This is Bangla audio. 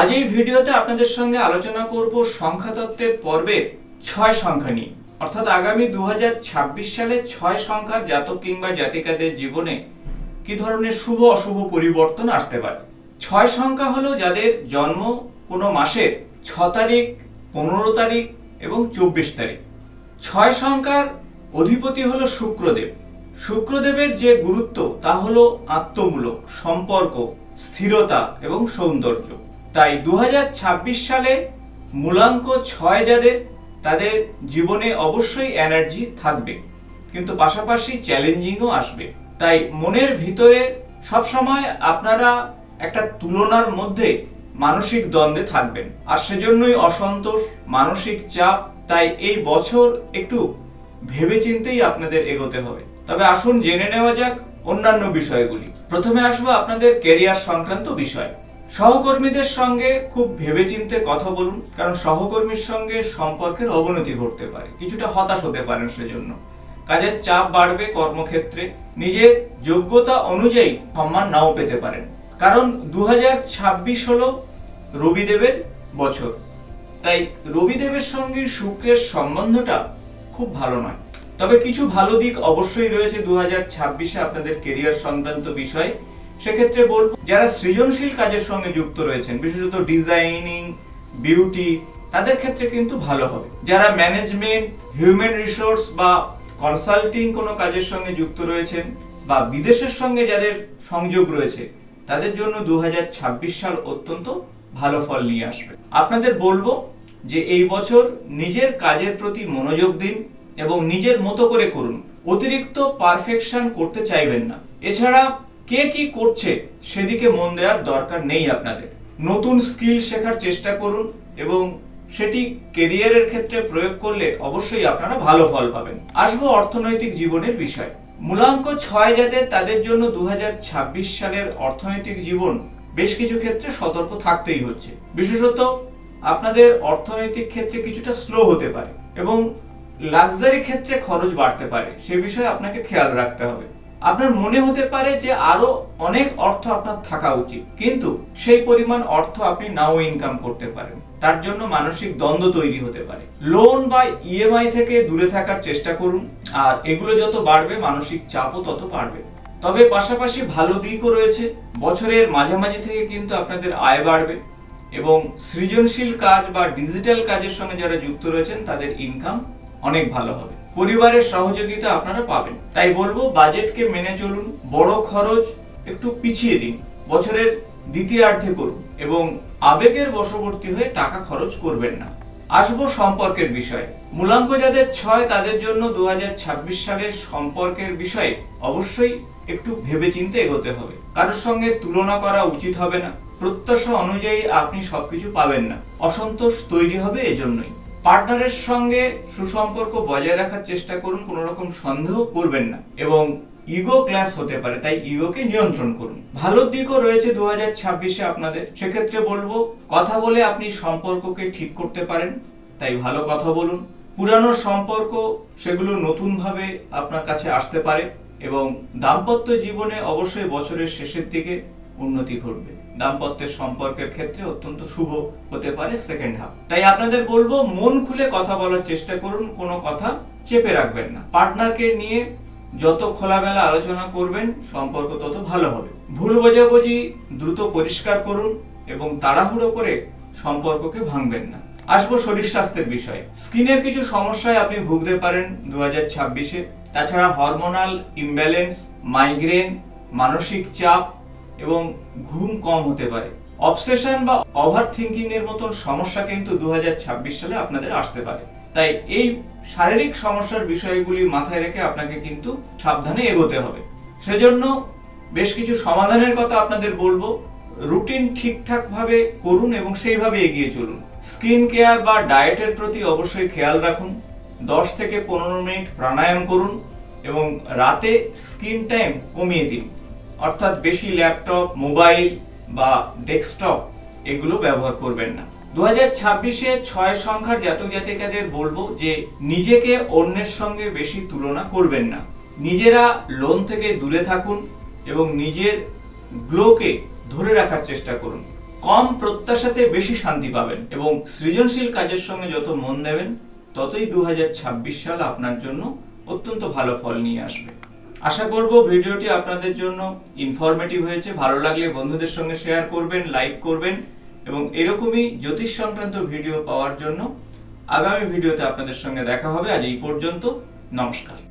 আজ এই ভিডিওতে আপনাদের সঙ্গে আলোচনা করব সংখ্যাতত্ত্বের পর্বের ছয় সংখ্যা নিয়ে। অর্থাৎ আগামী দু হাজার ছাব্বিশ সালে ছয় সংখ্যার জাতক কিংবা জাতিকাদের জীবনে কি ধরনের শুভ অশুভ পরিবর্তন আসতে পারে? ছয় সংখ্যা হলো যাদের জন্ম কোনো মাসের ছ তারিখ, পনেরো তারিখ এবং চব্বিশ তারিখ। ছয় সংখ্যার অধিপতি হলো শুক্রদেব। শুক্রদেবের যে গুরুত্ব তা হলো আত্মমূলক, সম্পর্ক, স্থিরতা এবং সৌন্দর্য। তাই দু হাজার ছাব্বিশ সালে মূলাঙ্ক ছয় যাদের, তাদের জীবনে অবশ্যই এনার্জি থাকবে। কিন্তু পাশাপাশি চ্যালেঞ্জিংও আসবে। তাই মনের ভিতরে সবসময় আপনারা একটা তুলনার মধ্যে মানসিক দ্বন্দ্বে থাকবেন। আর সেজন্যই অসন্তোষ, মানসিক চাপ, তাই এই বছর একটু ভেবেচিন্তেই আপনাদের এগোতে হবে। তবে আসুন জেনে নেওয়া যাক অন্যান্য বিষয়গুলি। প্রথমে আসব আপনাদের কেরিয়ার সংক্রান্ত বিষয়। সহকর্মীদের সঙ্গে খুব ভেবেচিন্তে কথা বলুন, কারণ সহকর্মীর সঙ্গে সম্পর্কের অবনতি ঘটতে পারে। কিছুটা হতাশ হতে পারেন সেজন্য। কাজের চাপ বাড়বে কর্মক্ষেত্রে। নিজের যোগ্যতা অনুযায়ী সম্মান নাও পেতে পারেন। কারণ দু হাজার ছাব্বিশ হলো রবিদেবের বছর। তাই রবিদেবের সঙ্গে শুক্রের সম্বন্ধটা খুব ভালো নয়। তবে কিছু ভালো দিক অবশ্যই রয়েছে দু হাজার ছাব্বিশে আপনাদের কেরিয়ার সংক্রান্ত বিষয়ে। সেক্ষেত্রে বলব, যারা সৃজনশীল কাজের সঙ্গে যুক্ত রয়েছেন, বিশেষত ডিজাইনিং, বিউটি, তাদের ক্ষেত্রে কিন্তু ভালো হবে। যারা ম্যানেজমেন্ট, হিউম্যান রিসোর্স বা কনসাল্টিং কোনো কাজের সঙ্গে যুক্ত রয়েছেন বা বিদেশের সঙ্গে যাদের সংযোগ রয়েছে, তাদের জন্য দু হাজার ছাব্বিশ সাল অত্যন্ত ভালো ফল নিয়ে আসবে। আপনাদের বলব যে এই বছর নিজের কাজের প্রতি মনোযোগ দিন এবং নিজের মতো করে করুন। অতিরিক্ত পারফেকশন করতে চাইবেন না। এছাড়া কে কি করছে সেদিকে মন দেওয়ার দরকার নেই আপনাদের। নতুন স্কিল শেখার চেষ্টা করুন এবং সেটি কেরিয়ারের ক্ষেত্রে প্রয়োগ করলে অবশ্যই আপনারা ভালো ফল পাবেন। আসব অর্থনৈতিক জীবনের বিষয়। মূলাঙ্ক ছয় যাদের তাদের জন্য দু হাজার ছাব্বিশ সালের অর্থনৈতিক জীবন বেশ কিছু ক্ষেত্রে সতর্ক থাকতেই হচ্ছে। বিশেষত আপনাদের অর্থনৈতিক ক্ষেত্রে কিছুটা স্লো হতে পারে এবং লাক্সারি ক্ষেত্রে খরচ বাড়তে পারে। সে বিষয়ে আপনাকে খেয়াল রাখতে হবে। আপনার মনে হতে পারে যে আরও অনেক অর্থ আপনার থাকা উচিত, কিন্তু সেই পরিমাণ অর্থ আপনি নাও ইনকাম করতে পারেন। তার জন্য মানসিক দ্বন্দ্ব তৈরি হতে পারে। লোন বা ইএমআই থেকে দূরে থাকার চেষ্টা করুন, আর এগুলো যত বাড়বে, মানসিক চাপও তত বাড়বে। তবে পাশাপাশি ভালো দিকও রয়েছে। বছরের মাঝামাঝি থেকে কিন্তু আপনাদের আয় বাড়বে এবং সৃজনশীল কাজ বা ডিজিটাল কাজের সঙ্গে যারা যুক্ত রয়েছেন, তাদের ইনকাম অনেক ভালো হবে। পরিবারের সহযোগিতা আপনারা পাবেন। তাই বলব, বাজেটকে মেনে চলুন, বড় খরচ, একটু পিছিয়ে দিন। বছরের দ্বিতীয়ার্ধে করুন এবং আবেগের বশবর্তী হয়ে টাকা খরচ করবেন না। আসব সম্পর্কের বিষয়ে। মূলাঙ্ক যাদের ছয়, তাদের জন্য দু হাজার ছাব্বিশ সালের সম্পর্কের বিষয়ে অবশ্যই একটু ভেবেচিন্তে এগোতে হবে। কারোর সঙ্গে তুলনা করা উচিত হবে না। প্রত্যাশা অনুযায়ী আপনি সবকিছু পাবেন না। অসন্তোষ তৈরি হবে এজন্যই। পার্টনারের সঙ্গে সুসম্পর্ক বজায় রাখার চেষ্টা করুন, কোনো রকম সন্দেহ করবেন না। এবং ইগো ক্লাস হতে পারে, তাই ইগোকে নিয়ন্ত্রণ করুন। ভালো দিকও রয়েছে দু হাজার ছাব্বিশে আপনাদের। সেক্ষেত্রে বলব, কথা বলে আপনি সম্পর্ককে ঠিক করতে পারেন, তাই ভালো কথা বলুন। পুরানো সম্পর্ক সেগুলো নতুনভাবে আপনার কাছে আসতে পারে এবং দাম্পত্য জীবনে অবশ্যই বছরের শেষের দিকে উন্নতি ঘটবে। দাম্পত্যের সম্পর্কের ক্ষেত্রে অত্যন্ত শুভ হতে পারে সেকেন্ড হাফ তাই আপনাদের বলব, মন খুলে কথা বলার চেষ্টা করুন, কোনো কথা চেপে রাখবেন না। পার্টনারকে নিয়ে যত খোলামেলা আলোচনা করবেন, সম্পর্ক তত ভালো হবে। ভুল বোঝাবুঝি দ্রুত পরিষ্কার করুন এবং তাড়াহুড়ো করে সম্পর্ককে ভাঙবেন না। আসব শরীর স্বাস্থ্যের বিষয়ে। স্কিনের কিছু সমস্যায় আপনি ভুগতে পারেন দু হাজার ছাব্বিশে। তাছাড়া হরমোনাল ইমব্যালেন্স মাইগ্রেন মানসিক চাপ এবং ঘুম কম হতে পারে। অবসেশন বা ওভার থিঙ্কিং এর মতন সমস্যা কিন্তু দুহাজার ছাব্বিশ সালে আপনাদের আসতে পারে। তাই এই শারীরিক সমস্যার বিষয়গুলি মাথায় রেখে আপনাকে কিন্তু সাবধানে এগোতে হবে। সেজন্য বেশ কিছু সমাধানের কথা আপনাদের বলব। রুটিন ঠিকঠাক ভাবে করুন এবং সেইভাবে এগিয়ে চলুন। স্কিন কেয়ার বা ডায়েটের প্রতি অবশ্যই খেয়াল রাখুন। দশ থেকে পনেরো মিনিট প্রাণায়াম করুন এবং রাতে স্ক্রিন টাইম কমিয়ে দিন। অর্থাৎ বেশি ল্যাপটপ, মোবাইল বা ডেস্কটপ এগুলো ব্যবহার করবেন না। দু হাজার ছাব্বিশে ছয় সংখ্যার জাতক জাতিকাদের বলব যে নিজেকে অন্যের সঙ্গে বেশি তুলনা করবেন না। নিজেরা লোন থেকে দূরে থাকুন এবং নিজের গ্লোকে ধরে রাখার চেষ্টা করুন। কম প্রত্যাশাতে বেশি শান্তি পাবেন এবং সৃজনশীল কাজের সঙ্গে যত মন দেবেন, ততই দু হাজার ছাব্বিশ সাল আপনার জন্য অত্যন্ত ভালো ফল নিয়ে আসবে। আশা করব ভিডিওটি আপনাদের জন্য ইনফরমেটিভ হয়েছে। ভালো লাগলে বন্ধুদের সঙ্গে শেয়ার করবেন লাইক করবেন এবং এরকমই জ্যোতিষ সংক্রান্ত ভিডিও পাওয়ার জন্য আগামী ভিডিওতে আপনাদের সঙ্গে দেখা হবে। আজ এই পর্যন্ত, নমস্কার।